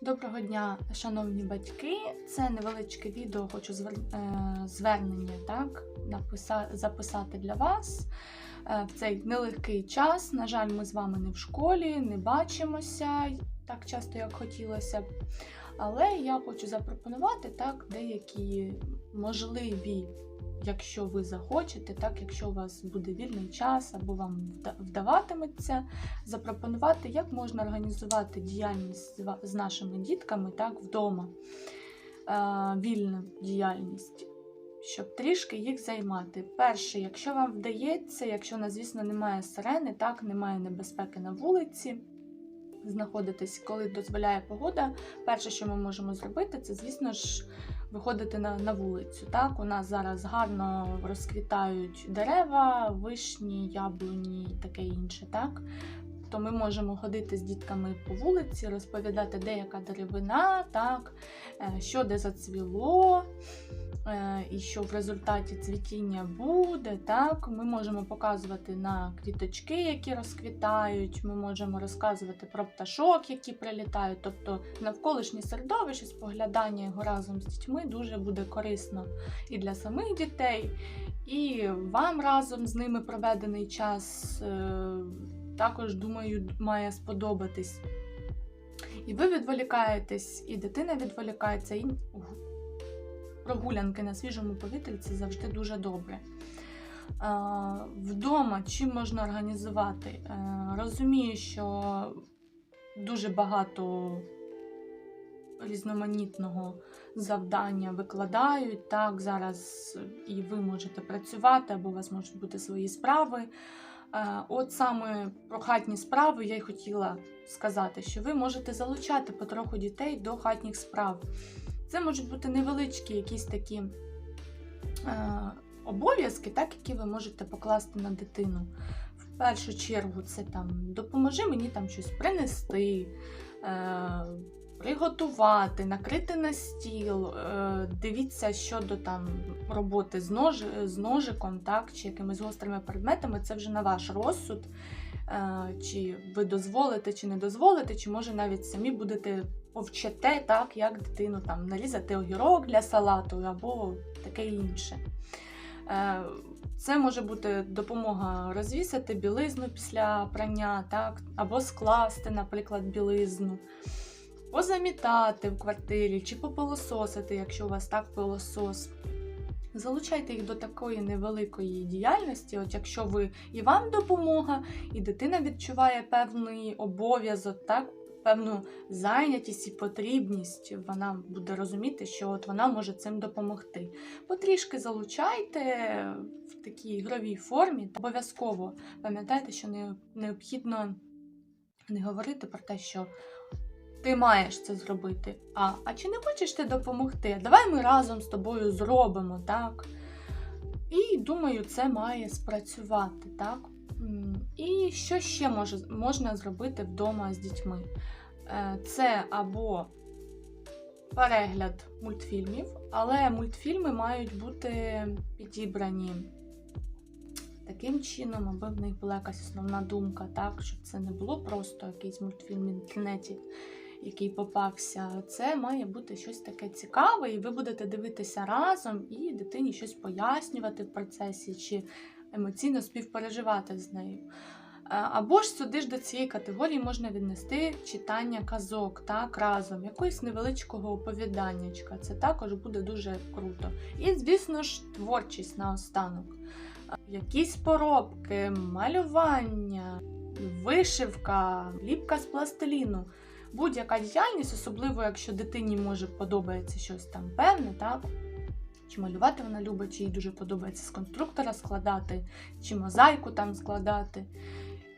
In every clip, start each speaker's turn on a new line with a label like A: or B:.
A: Доброго дня, шановні батьки. Це невеличке відео, хочу звер- е, звернення так, написа- записати для вас е, в цей нелегкий час. На жаль, ми з вами не в школі, не бачимося так часто, як хотілося б. Але я хочу запропонувати так деякі можливі, якщо ви захочете, так, якщо у вас буде вільний час або вам вдаватиметься, запропонувати, як можна організувати діяльність з нашими дітками так, вдома, е, вільну діяльність, щоб трішки їх займати. Перше, якщо вам вдається, якщо, звісно, немає сирени, так, немає небезпеки на вулиці, знаходитись, коли дозволяє погода, перше, що ми можемо зробити, це, звісно ж, виходити на, на вулицю. Так? У нас зараз гарно розквітають дерева, вишні, яблуні і таке інше. Так? То ми можемо ходити з дітками по вулиці, розповідати, де яка деревина, так, е, що де зацвіло, і що в результаті цвітіння буде. Так. Ми можемо показувати на квіточки, які розквітають, ми можемо розказувати про пташок, які прилітають. Тобто навколишнє середовище, споглядання його разом з дітьми дуже буде корисно і для самих дітей, і вам разом з ними проведений час. е, також, думаю, має сподобатись. І ви відволікаєтесь, і дитина відволікається, і прогулянки на свіжому повітрі це завжди дуже добре. Вдома чим можна організувати? Е, Розумію, що дуже багато різноманітного завдання викладають. Так, зараз і ви можете працювати, або у вас можуть бути свої справи. Е, От саме про хатні справи я й хотіла сказати, що ви можете залучати потроху дітей до хатніх справ. Це можуть бути невеличкі якісь такі е, обов'язки, так, які ви можете покласти на дитину. В першу чергу, це там допоможи мені там щось принести, е, приготувати, накрити на стіл. Е, дивіться щодо там роботи з, нож, з ножиком, так, чи якимись гострими предметами, це вже на ваш розсуд. Е, чи ви дозволите, чи не дозволите, чи може навіть самі будете повчите, так, як дитину там нарізати огірок для салату або таке інше. Е, Це може бути допомога розвісити білизну після прання, так, або скласти, наприклад, білизну, позамітати в квартирі чи попилососити, якщо у вас так пилосос. Залучайте їх до такої невеликої діяльності, от якщо ви і вам допомога, і дитина відчуває певний обов'язок, так, певну зайнятість і потрібність, вона буде розуміти, що от вона може цим допомогти. Потрішки залучайте в такій ігровій формі. Обов'язково пам'ятайте, що необхідно не говорити про те, що ти маєш це зробити. А, а чи не хочеш ти допомогти? Давай ми разом з тобою зробимо, так? І думаю, це має спрацювати, так? І що ще може, можна зробити вдома з дітьми? Е, Це або перегляд мультфільмів, але мультфільми мають бути підібрані таким чином, аби в них була якась основна думка, так? Щоб це не було просто якийсь мультфільм в інтернеті, який попався. Це має бути щось таке цікаве, і ви будете дивитися разом і дитині щось пояснювати в процесі, чи емоційно співпереживати з нею. Е, Або ж сюди ж до цієї категорії можна віднести читання казок так, разом, якогось невеличкого оповіданнячка. Це також буде дуже круто. І, звісно ж, творчість наостанок. Е, Якісь поробки, малювання, вишивка, ліпка з пластиліну. Будь-яка діяльність, особливо якщо дитині може подобається щось там певне, так? Чи малювати вона любить, чи їй дуже подобається з конструктора складати, чи мозаїку там складати.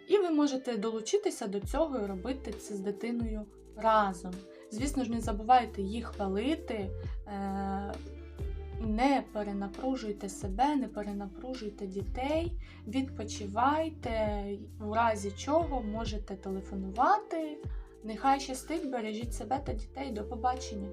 A: І ви можете долучитися до цього і робити це з дитиною разом. Звісно ж, не забувайте їх хвалити, е, не перенапружуйте себе, не перенапружуйте дітей, відпочивайте, у разі чого можете телефонувати. Нехай щастить, бережіть себе та дітей. До побачення!